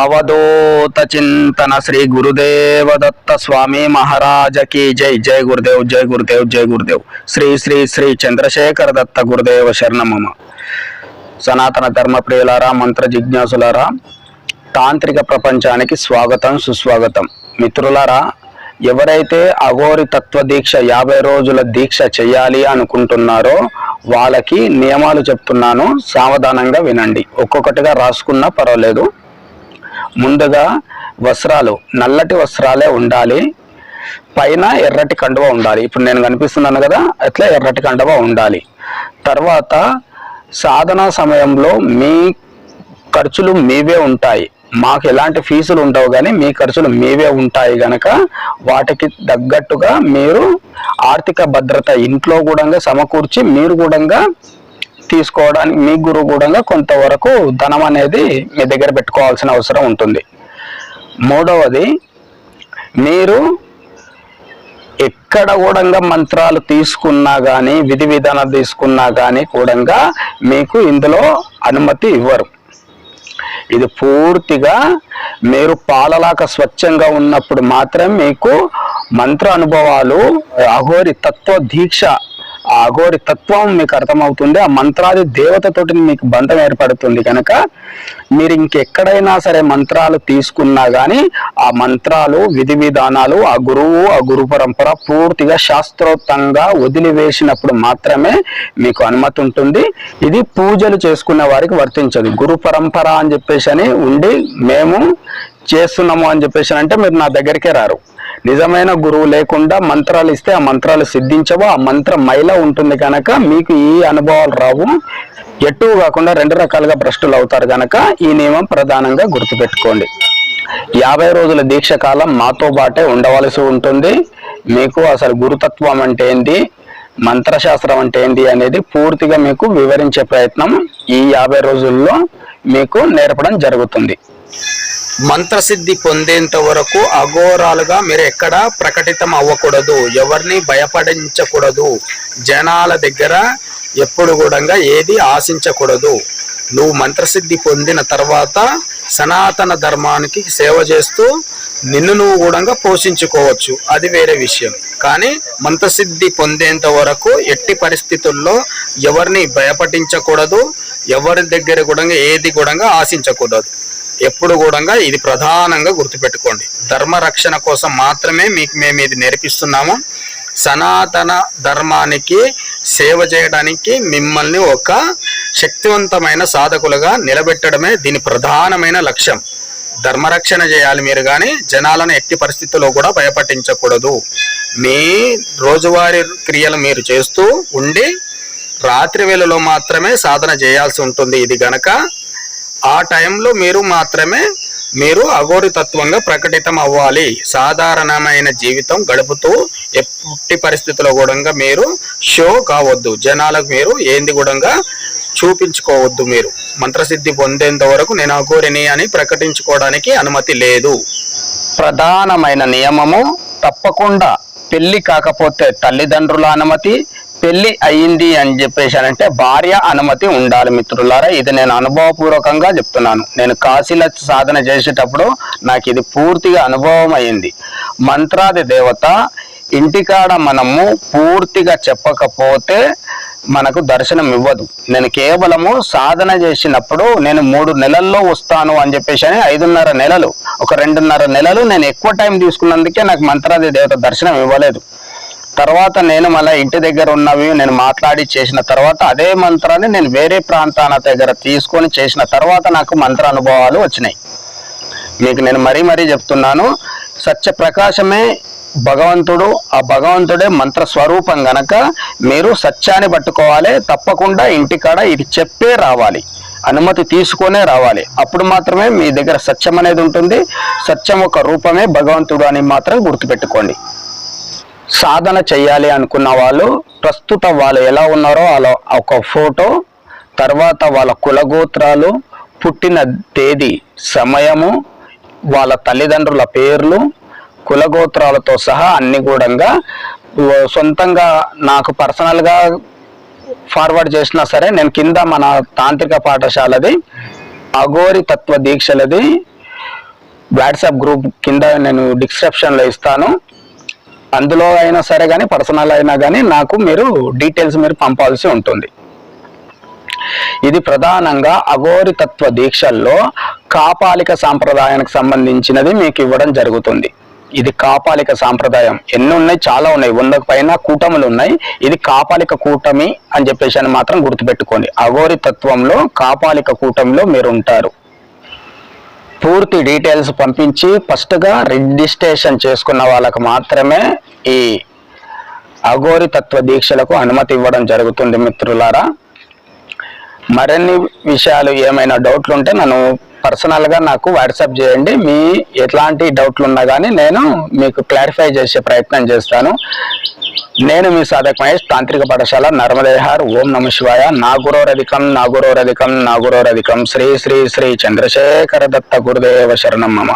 అవధూత చింతన శ్రీ గురుదేవ దత్త స్వామి మహారాజకి జై. జై గురుదేవ్ జై గురుదేవ్ జై గురుదేవ్. శ్రీ శ్రీ శ్రీ చంద్రశేఖర దత్త గురుదేవ శరణమమ. సనాతన ధర్మ ప్రియులారా మంత్ర జిజ్ఞాసులారా తాంత్రిక ప్రపంచానికి స్వాగతం సుస్వాగతం. మిత్రులారా ఎవరైతే అఘోరి తత్వ దీక్ష యాభై రోజుల దీక్ష చేయాలి అనుకుంటున్నారో వాళ్ళకి నియమాలు చెప్తున్నాను సావధానంగా వినండి. ఒక్కొక్కటిగా రాసుకున్నా పర్వాలేదు. ముందుగా వస్త్రాలు నల్లటి వస్త్రాలే ఉండాలి. పైన ఎర్రటి కండువ ఉండాలి. ఇప్పుడు నేను కనిపిస్తున్నాను కదా అట్లా ఎర్రటి కండువ ఉండాలి. తర్వాత సాధన సమయంలో మీ ఖర్చులు మీవే ఉంటాయి. మాకు ఎలాంటి ఫీజులు ఉండవు కానీ మీ ఖర్చులు మీవే ఉంటాయి గనక వాటికి తగ్గట్టుగా మీరు ఆర్థిక భద్రత ఇంట్లో కూడా సమకూర్చి మీరు కూడా తీసుకోవడానికి మీ గురువు కూడా కొంతవరకు ధనం అనేది మీ దగ్గర పెట్టుకోవాల్సిన అవసరం ఉంటుంది. మూడవది మీరు ఎక్కడ కూడా మంత్రాలు తీసుకున్నా కానీ విధి విధానాలు తీసుకున్నా కానీ కూడా మీకు ఇందులో అనుమతి ఇవ్వరు. ఇది పూర్తిగా మీరు పాలలాక స్వచ్ఛంగా ఉన్నప్పుడు మాత్రం మీకు మంత్ర అనుభవాలు అఘోరి తత్వ దీక్ష ఆ అఘోరి తత్వం మీకు అర్థమవుతుంది ఆ మంత్రాది దేవతతోటి మీకు బంధం ఏర్పడుతుంది కనుక మీరు ఇంకెక్కడైనా సరే మంత్రాలు తీసుకున్నా కానీ ఆ మంత్రాలు విధి విధానాలు ఆ గురువు ఆ గురు పరంపర పూర్తిగా శాస్త్రోక్తంగా వదిలివేసినప్పుడు మాత్రమే మీకు అనుమతి ఉంటుంది. ఇది పూజలు చేసుకున్న వారికి వర్తించదు. గురు పరంపర అని చెప్పేసి అని ఉండి మేము చేస్తున్నాము అని చెప్పేసి అంటే మీరు నా దగ్గరికే రారు. నిజమైన గురువు లేకుండా మంత్రాలు ఇస్తే ఆ మంత్రాలు సిద్ధించవు ఆ మంత్ర మైల ఉంటుంది కనుక మీకు ఈ అనుభవాలు రావు. ఎటు కాకుండా రెండు రకాలుగా భ్రష్టులు అవుతారు కనుక ఈ నియమం ప్రధానంగా గుర్తుపెట్టుకోండి. యాభై రోజుల దీక్ష కాలం మాతో పాటే ఉండవలసి ఉంటుంది. మీకు అసలు గురుతత్వం అంటే ఏంటి మంత్రశాస్త్రం అంటే ఏంటి అనేది పూర్తిగా మీకు వివరించే ప్రయత్నం ఈ యాభై రోజుల్లో మీకు నేర్పడం జరుగుతుంది. మంత్రసిద్ధి పొందేంత వరకు అఘోరాలుగా మీరు ఎక్కడ ప్రకటితం అవ్వకూడదు. ఎవరిని భయపడించకూడదు. జనాల దగ్గర ఎప్పుడు కూడా ఏది ఆశించకూడదు. నువ్వు మంత్రసిద్ధి పొందిన తర్వాత సనాతన ధర్మానికి సేవ చేస్తూ నిన్ను నువ్వు కూడా పోషించుకోవచ్చు. అది వేరే విషయం. కానీ మంత్రసిద్ధి పొందేంత వరకు ఎట్టి పరిస్థితుల్లో ఎవరిని భయపడించకూడదు. ఎవరి దగ్గర కూడా ఏది కూడా ఆశించకూడదు. ఎప్పుడు కూడా ఇది ప్రధానంగా గుర్తుపెట్టుకోండి. ధర్మ రక్షణ కోసం మాత్రమే మీకు మేము ఇది నేర్పిస్తున్నాము. సనాతన ధర్మానికి సేవ చేయడానికి మిమ్మల్ని ఒక శక్తివంతమైన సాధకులుగా నిలబెట్టడమే దీని ప్రధానమైన లక్ష్యం. ధర్మరక్షణ చేయాలి మీరు కానీ జనాలను ఎట్టి పరిస్థితుల్లో కూడా భయపట్టించకూడదు. మీ రోజువారీ క్రియలు మీరు చేస్తూ ఉండి రాత్రి వేళలో మాత్రమే సాధన చేయాల్సి ఉంటుంది. ఇది గనక ఆ టైంలో మీరు మాత్రమే మీరు అఘోరితత్వంగా ప్రకటితం అవ్వాలి. సాధారణమైన జీవితం గడుపుతూ ఎట్టి పరిస్థితుల్లో కూడా మీరు షో కావద్దు. జనాలకు మీరు ఏంది కూడా చూపించుకోవద్దు మీరు. మంత్రసిద్ధి పొందేంత వరకు నేను అఘోరిని అని ప్రకటించుకోవడానికి అనుమతి లేదు. ప్రధానమైన నియమము తప్పకుండా పెళ్ళి కాకపోతే తల్లిదండ్రుల అనుమతి పెళ్ళి అయ్యింది అని చెప్పేసి అంటే భార్య అనుమతి ఉండాలి మిత్రులారా. ఇది నేను అనుభవపూర్వకంగా చెప్తున్నాను. నేను కాశీల సాధన చేసేటప్పుడు నాకు ఇది పూర్తిగా అనుభవం అయింది మంత్రాది దేవత ఇంటికాడ మనము పూర్తిగా చెప్పకపోతే మనకు దర్శనం ఇవ్వదు. నేను కేవలము సాధన చేసినప్పుడు నేను మూడు నెలల్లో వస్తాను అని చెప్పేసి అని ఐదున్నర నెలలు. ఒక రెండున్నర నెలలు నేను ఎక్కువ టైం తీసుకున్నందుకే నాకు మంత్రాది దేవత దర్శనం ఇవ్వలేదు. తర్వాత నేను మళ్ళీ ఇంటి దగ్గర ఉన్నవి నేను మాట్లాడి చేసిన తర్వాత అదే మంత్రాన్ని నేను వేరే ప్రాంతాల దగ్గర తీసుకొని చేసిన తర్వాత నాకు మంత్ర అనుభవాలు వచ్చినాయి. మీకు నేను మరీ మరీ చెప్తున్నాను సత్య ప్రకాశమే భగవంతుడు ఆ భగవంతుడే మంత్ర స్వరూపం గనక మీరు సత్యాన్ని పట్టుకోవాలి తప్పకుండా ఇంటికాడ ఇది చెప్పే రావాలి అనుమతి తీసుకునే రావాలి. అప్పుడు మాత్రమే మీ దగ్గర సత్యం అనేది ఉంటుంది సత్యం ఒక రూపమే భగవంతుడు అని మాత్రం గుర్తుపెట్టుకోండి. సాధన చేయాలి అనుకున్న వాళ్ళు ప్రస్తుత వాళ్ళు ఎలా ఉన్నారో వాళ్ళ ఒక ఫోటో తర్వాత వాళ్ళ కులగోత్రాలు పుట్టిన తేదీ సమయము వాళ్ళ తల్లిదండ్రుల పేర్లు కులగోత్రాలతో సహా అన్ని కూడా సొంతంగా నాకు పర్సనల్గా ఫార్వర్డ్ చేసినా సరే నేను కింద మన తాంత్రిక పాఠశాలది అఘోరి తత్వ దీక్షలది వాట్సాప్ గ్రూప్ కింద నేను డిస్క్రిప్షన్లో ఇస్తాను. అందులో అయినా సరే కానీ పర్సనల్ అయినా కానీ నాకు మీరు డీటెయిల్స్ మీరు పంపాల్సి ఉంటుంది. ఇది ప్రధానంగా అఘోరి తత్వ దీక్షల్లో కాపాలిక సాంప్రదాయానికి సంబంధించినది మీకు ఇవ్వడం జరుగుతుంది. ఇది కాపాలిక సాంప్రదాయం. ఎన్ని ఉన్నాయి? చాలా ఉన్నాయి. వందకు పైన కూటములు ఉన్నాయి. ఇది కాపాలిక కూటమి అని చెప్పేసి అని మాత్రం గుర్తుపెట్టుకోండి. అఘోరి తత్వంలో కాపాలిక కూటమిలో మీరు ఉంటారు. పూర్తి డీటెయిల్స్ పంపించి ఫస్ట్గా రిజిస్ట్రేషన్ చేసుకున్న వాళ్ళకు మాత్రమే ఈ అఘోరి తత్వ దీక్షలకు అనుమతి ఇవ్వడం జరుగుతుంది మిత్రులారా. మరిన్ని విషయాలు ఏమైనా డౌట్లు ఉంటే నన్ను పర్సనల్గా నాకు వాట్సాప్ చేయండి. మీ ఎట్లాంటి డౌట్లు ఉన్నా కానీ నేను మీకు క్లారిఫై చేసే ప్రయత్నం చేస్తాను. నేను మీ సాధక్ మహేష్ తాంత్రిక పాఠశాల నర్మదేహార్. ఓం నమ శివాయ. నాగురోరధికం నాగురోరధికం నాగురోరధికం. శ్రీ శ్రీ శ్రీ చంద్రశేఖర దత్త గురుదేవ శరణం మమ.